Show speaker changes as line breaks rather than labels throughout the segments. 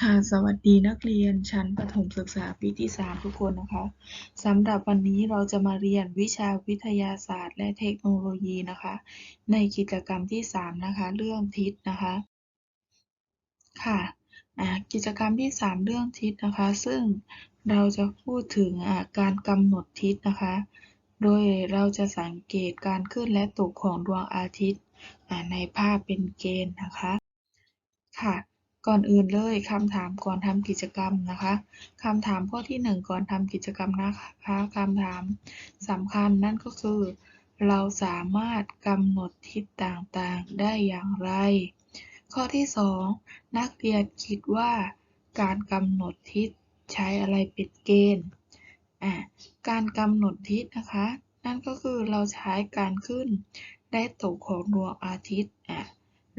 ค่ะสวัสดีนักเรียนชั้นประถมศึกษาปีที่ 3 ทุกคนนะคะสำหรับวันนี้เราจะมาเรียนวิชาวิทยาศาสตร์ และเทคโนโลยีนะคะ ในกิจกรรมที่ 3 นะคะ เรื่องทิศนะคะค่ะกิจกรรมที่ 3 เรื่องทิศนะคะ ซึ่งเราจะพูดถึงการกำหนดทิศนะคะ โดยเราจะสังเกตการขึ้นและตกของดวงอาทิตย์ในภาพเป็นเกณฑ์นะคะค่ะ ก่อนอื่นเลยคำถามก่อนทำกิจกรรมนะคะคำถามข้อที่ 1 ก่อนทำกิจกรรมนะคะคำถามสำคัญนั่นก็คือ เราสามารถกำหนดทิศต่างๆได้อย่างไร ข้อที่ 2 นักเรียนคิดว่าการกำหนดทิศใช้อะไรเป็นเกณฑ์การกำหนดทิศนะคะ นั่นก็คือเราใช้การขึ้นและตกของดวงอาทิตย์อะ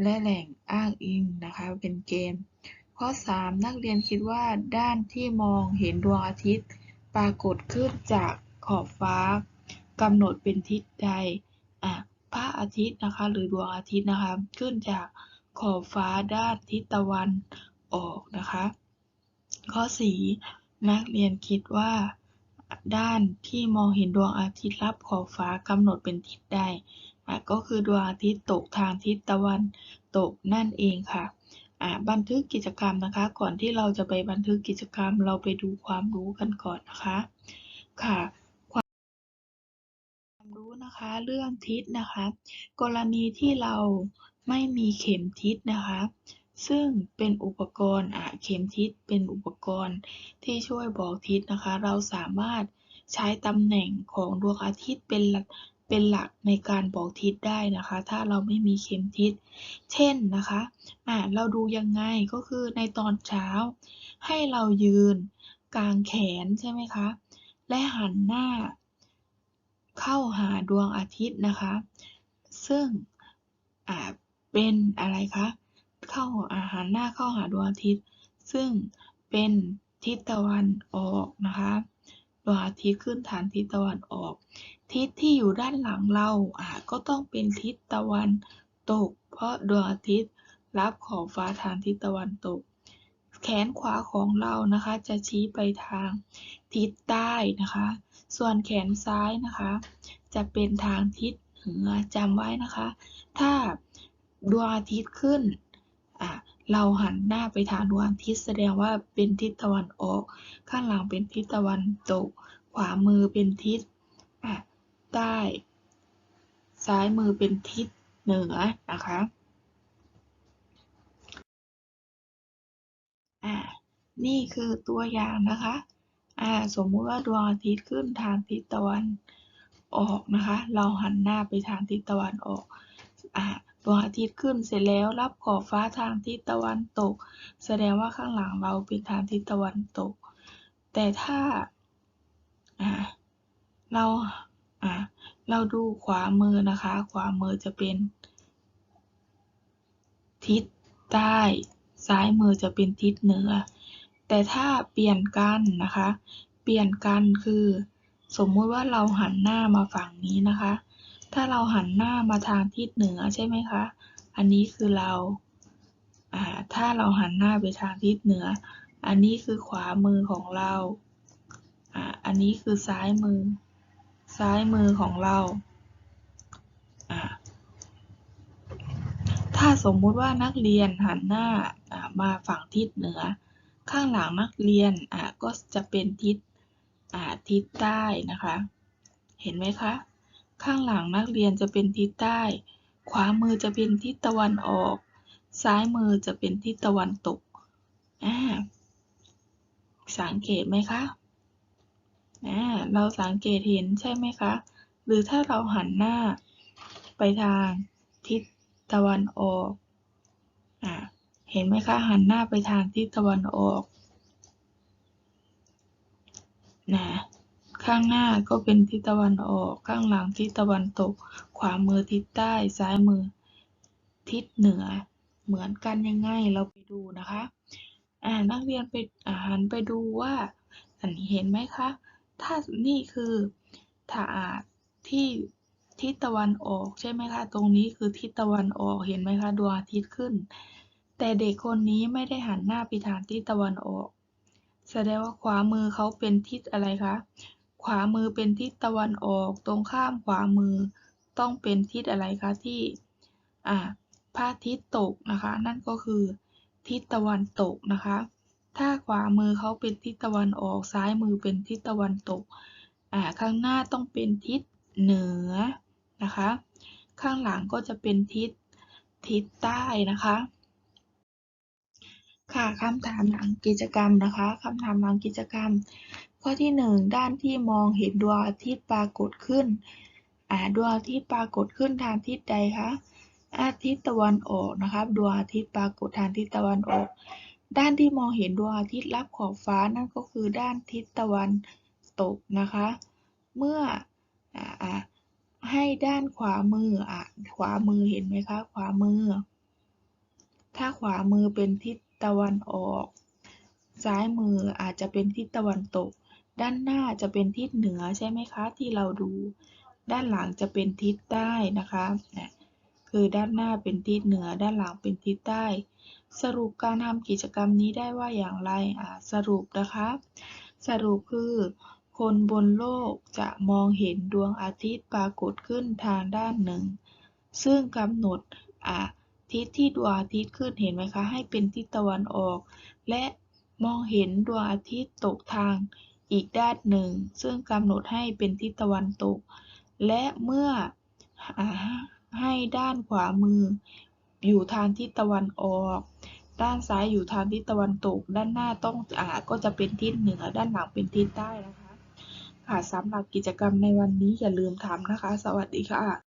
และแหล่งอ้างอิงนะคะเป็นเกณฑ์ข้อ 3 นักเรียนคิดว่าด้านที่มองเห็นดวงอาทิตย์ ปรากฏขึ้นจากขอบฟ้ากำหนดเป็นทิศใดอะพระอาทิตย์นะคะหรือดวงอาทิตย์นะคะขึ้นจากขอบฟ้าด้านทิศตะวันออกนะคะ ข้อ 4 นักเรียนคิดว่า ด้านที่มองเห็นดวงอาทิตย์รับขอบฟ้ากำหนดเป็นทิศใด ก็คือดวงอาทิตย์ตกทางทิศตะวันตกนั่นเองค่ะอะบันทึกกิจกรรมนะคะ ก่อนที่เราจะไปบันทึกกิจกรรมเราไปดูความรู้กันก่อนนะคะ ค่ะ ความรู้นะคะเรื่องทิศนะคะ กรณีที่เราไม่มีเข็มทิศนะคะ ซึ่งเป็นอุปกรณ์อะเข็มทิศเป็นอุปกรณ์ที่ช่วยบอกทิศนะคะ เราสามารถใช้ตำแหน่งของดวงอาทิตย์เป็น เป็นหลักในการบอกทิศได้นะคะ ถ้าเราไม่มีเข็มทิศ เช่นนะคะอะเราดูยังไงก็คือในตอนเช้า ให้เรายืนกางแขนใช่ไหมคะ และหันหน้า เข้าหาดวงอาทิตย์นะคะ ซึ่งอ่าเป็นอะไรคะเข้าอาหารหน้าเข้าหาดวงอาทิตย์ ซึ่งเป็นทิศตะวันออกนะคะ ดวงอาทิตย์ขึ้นฐานทิศตะวันออก ทิศที่อยู่ด้านหลังเราอ่าก็ต้องเป็นทิศตะวันตก เพราะดวงอาทิตย์รับขอบฟ้าทางทิศตะวันตก แขนขวาของเรานะคะ จะชี้ไปทางทิศใต้นะคะ ส่วนแขนซ้ายนะคะ จะเป็นทางทิศเหนือจำไว้นะคะ ถ้าดวงอาทิตย์ขึ้น เราหันหน้าไปทางดวงอาทิตย์แสดงว่าเป็นทิศตะวันออก ข้างหลังเป็นทิศตะวันตก ขวามือเป็นทิศใต้ ซ้ายมือเป็นทิศเหนือนะคะอ่านี่คือตัวอย่างนะคะอ่าสมมุติว่าดวงอาทิตย์ขึ้นทางทิศตะวันออกนะคะ เราหันหน้าไปทางทิศตะวันออกอ่า ดวงอาทิตย์ขึ้นเสร็จแล้วรับขอบฟ้าทางทิศตะวันตก แสดงว่าข้างหลังเราเป็นทางทิศตะวันตก แต่ถ้าเราอ่าเราดูขวามือนะคะ ขวามือจะเป็น ทิศใต้ซ้ายมือจะเป็นทิศเหนือ แต่ถ้าเปลี่ยนกันนะคะ เปลี่ยนกันคือ สมมุติว่าเราหันหน้ามาฝั่งนี้นะคะ ถ้าเราหันหน้ามาทางทิศเหนือใช่ไหมคะ อันนี้คือเรา ถ้าเราหันหน้าไปทางทิศเหนือ อันนี้คือขวามือของเรา อันนี้คือซ้ายมือ ซ้ายมือของเรา ถ้าสมมุติว่านักเรียนหันหน้ามาฝั่งทิศเหนือ ข้างหลังนักเรียนก็จะเป็นทิศทิศใต้นะคะ เห็นไหมคะ ข้างหลังนักเรียนจะเป็นทิศใต้ ขวามือจะเป็นทิศตะวันออก ซ้ายมือจะเป็นทิศตะวันตก อ่า สังเกตไหมคะ อ่า เราสังเกตเห็นใช่ไหมคะ หรือถ้าเราหันหน้า ไปทางทิศตะวันออก อ่า เห็นไหมคะ หันหน้าไปทางทิศตะวันออก นะ ข้างหน้าก็เป็นทิศตะวันออก ข้างหลังทิศตะวันตก ขวามือทิศใต้ ซ้ายมือ ทิศเหนือ เหมือนกันยังไง เราไปดูนะคะ อ่า นักเรียนไปอ่าหันไปดูว่าอันนี้เห็นไหมคะ ถ้านี่คือถ้าอ่าที่ทิศตะวันออกใช่ไหมคะ ตรงนี้คือทิศตะวันออก เห็นไหมคะ ดวงอาทิตย์ขึ้น แต่เด็กคนนี้ไม่ได้หันหน้าไปทางทิศตะวันออก แสดงว่าขวามือเขาเป็นทิศอะไรคะ ขวามือเป็นทิศตะวันออก ตรงข้ามขวามือต้องเป็นทิศอะไรคะที่อ่าพระอาทิตย์ตกนะคะ นั่นก็คือทิศตะวันตกนะคะ ถ้าขวามือเขาเป็นทิศตะวันออก ซ้ายมือเป็นทิศตะวันตกอ่าข้างหน้าต้องเป็นทิศเหนือนะคะ ข้างหลังก็จะเป็นทิศทิศใต้นะคะ ค่ะคำถามหลังกิจกรรมนะคะคำถามหลังกิจกรรม ข้อที่หนึ่งด้านที่มองเห็นดวงอาทิตย์ปรากฏขึ้นอ่าดวงอาทิตย์ปรากฏขึ้นทางทิศใดคะอาทิตย์ตะวันออกนะครับดวงอาทิตย์ปรากฏทางทิศตะวันออก ด้านที่มองเห็นดวงอาทิตย์รับขอบฟ้านั่นก็คือด้านทิศตะวันตกนะคะ เมื่อออให้ด้านขวามืออะขวามือเห็นไหมคะ ขวามือ ถ้าขวามือเป็นทิศตะวันออก ซ้ายมืออาจจะเป็นทิศตะวันตก ด้านหน้าจะเป็นทิศเหนือใช่ไหมคะ ที่เราดู ด้านหลังจะเป็นทิศใต้นะคะนะคือด้านหน้าเป็นทิศเหนือ ด้านหลังเป็นทิศใต้ สรุปการทำกิจกรรมนี้ได้ว่าอย่างไรอ่าสรุปนะคะ สรุปคือ คนบนโลกจะมองเห็นดวงอาทิตย์ปรากฏขึ้นทางด้านหนึ่ง ซึ่งกำหนดอ่าทิศที่ดวงอาทิตย์ขึ้นเห็นไหมคะ ให้เป็นทิศตะวันออก และมองเห็นดวงอาทิตย์ตกทาง อีกด้านหนึ่ง ซึ่งกำหนดให้เป็นทิศตะวันตก และเมื่อให้ด้านขวามือ อยู่ทางทิศตะวันออก ด้านซ้ายอยู่ทางทิศตะวันตก ด้านหน้าต้องอ่าก็จะเป็นทิศเหนือ ด้านหลังเป็นทิศใต้นะคะ ค่ะสำหรับกิจกรรมในวันนี้อย่าลืมทำนะคะ สวัสดีค่ะ